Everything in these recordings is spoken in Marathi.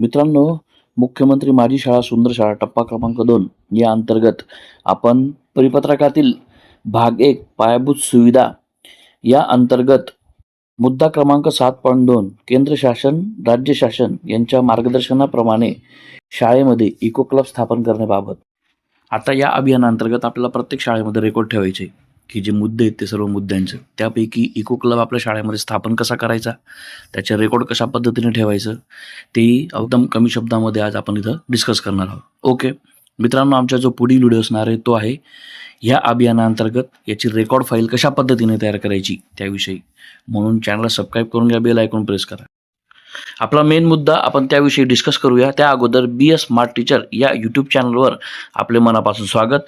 मित्रांनो मुख्यमंत्री माझी शाळा सुंदर शाळा टप्पा क्रमांक दोन या अंतर्गत आपण परिपत्रकातील भाग एक पायाभूत सुविधा या अंतर्गत मुद्दा क्रमांक सात पॉईंट दोन केंद्र शासन राज्य शासन यांच्या मार्गदर्शनाप्रमाणे शाळेमध्ये इको क्लब स्थापन करण्याबाबत. आता या अभियानांतर्गत आपल्याला प्रत्येक शाळेमध्ये रेकॉर्ड ठेवायचे. की जे मुद्दे आहेत ते सर्व मुद्द्यांचे. त्यापैकी इको क्लब आपल्या शाळेमध्ये स्थापन कसा करायचा? त्याचे रेकॉर्ड कशा पद्धतीने ठेवायचं? तेही एकदम कमी शब्दामध्ये आज आपण इथं डिस्कस करणार आहोत. ओके मित्रांनो आमचा जो पुढील व्हिडिओ असणार आहे तो आहे ह्या अभियानाअंतर्गत याची रेकॉर्ड फाईल कशा पद्धतीने तयार करायची त्याविषयी. म्हणून चॅनलला सबस्क्राईब करून घ्या बेल ऐकून प्रेस करा. आपला मेन मुद्दा आपण त्याविषयी डिस्कस करूया. त्या अगोदर बी एस स्मार्ट टीचर या यूट्यूब चॅनलवर आपले मनापासून स्वागत.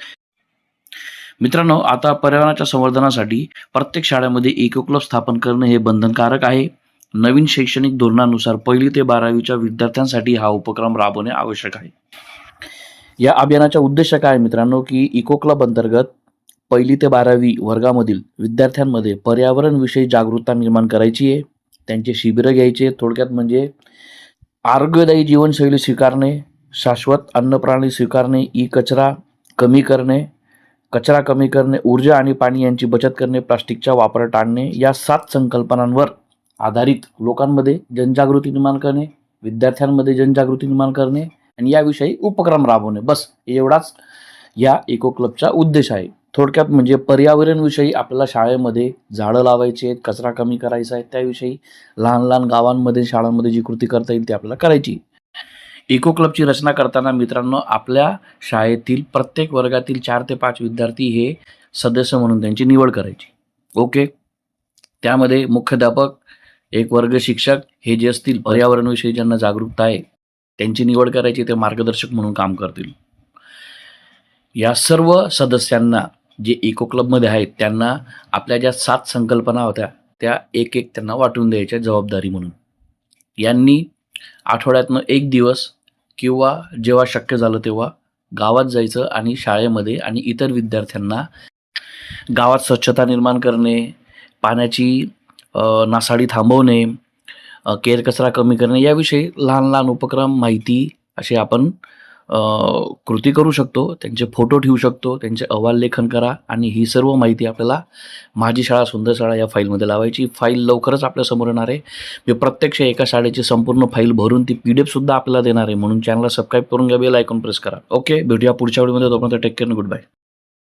मित्रांनो आता पर्यावरणाच्या संवर्धनासाठी प्रत्येक शाळेमध्ये इको क्लब स्थापन करणे हे बंधनकारक आहे. नवीन शैक्षणिक धोरणानुसार पहिली ते बारावीच्या विद्यार्थ्यांसाठी हा उपक्रम राबवणे आवश्यक आहे. या अभियानाचा उद्देश काय मित्रांनो की इको क्लब अंतर्गत पहिली ते बारावी वर्गामधील विद्यार्थ्यांमध्ये पर्यावरणविषयी जागरूकता निर्माण करायची आहे. त्यांचे शिबिरं घ्यायचे थोडक्यात म्हणजे आरोग्यदायी जीवनशैली स्वीकारणे शाश्वत अन्नप्राणी स्वीकारणे ई कचरा कमी करणे कचरा कमी करणे ऊर्जा आणि पाणी यांची बचत करणे प्लास्टिकचा वापर टाळणे या सात संकल्पनांवर आधारित लोकांमध्ये जनजागृती निर्माण करणे विद्यार्थ्यांमध्ये जनजागृती निर्माण करणे आणि याविषयी उपक्रम राबवणे. बस एवढाच या इको क्लबचा उद्देश आहे. थोडक्यात म्हणजे पर्यावरणविषयी आपल्याला शाळेमध्ये झाडं लावायची आहेत कचरा कमी करायचा आहे त्याविषयी लहान लहान गावांमध्ये शाळांमध्ये जी कृती करता येईल ती आपल्याला करायची इको क्लबची रचना करताना मित्रांनो आपल्या शाळेतील प्रत्येक वर्गातील चार ते पाच विद्यार्थी हे सदस्य म्हणून त्यांची निवड करायची. ओके? त्यामध्ये मुख्याध्यापक एक वर्ग शिक्षक हे जे असतील पर्यावरणविषयी ज्यांना जागरूकता आहे त्यांची निवड करायची ते मार्गदर्शक म्हणून काम करतील. या सर्व सदस्यांना जे इको क्लबमध्ये आहेत त्यांना आपल्या ज्या सात संकल्पना होत्या त्या एक एक त्यांना वाटून द्यायच्या जबाबदारी म्हणून. यांनी आठवड्यातनं एक दिवस किंवा जेव्हा शक्य झालं तेव्हा गावात जायचं आणि शाळेमध्ये आणि इतर विद्यार्थ्यांना गावात स्वच्छता निर्माण करणे पाण्याची नासाडी थांबवणे अ, केर कचरा कमी करणे याविषयी लहान लहान उपक्रम माहिती असे आपण कृती करू शकतो त्यांचे फोटो ठेवू शकतो त्यांचे अहवाल लेखन करा आणि ही सर्व माहिती आपल्याला माझी शाळा सुंदर शाळा या फाईलमध्ये लावायची. फाईल लवकरच आपल्यासमोर येणार आहे. मी प्रत्यक्ष एका शाळेची संपूर्ण फाईल भरून ती पी डी एफसुद्धा आपल्याला देणार आहे. म्हणून चॅनलला सबस्क्राईब करून घ्या बेल आयकॉन प्रेस करा. ओके भेटूया पुढच्या व्हिडिओमध्ये तोपर्यंत टेक केअर गुड बाय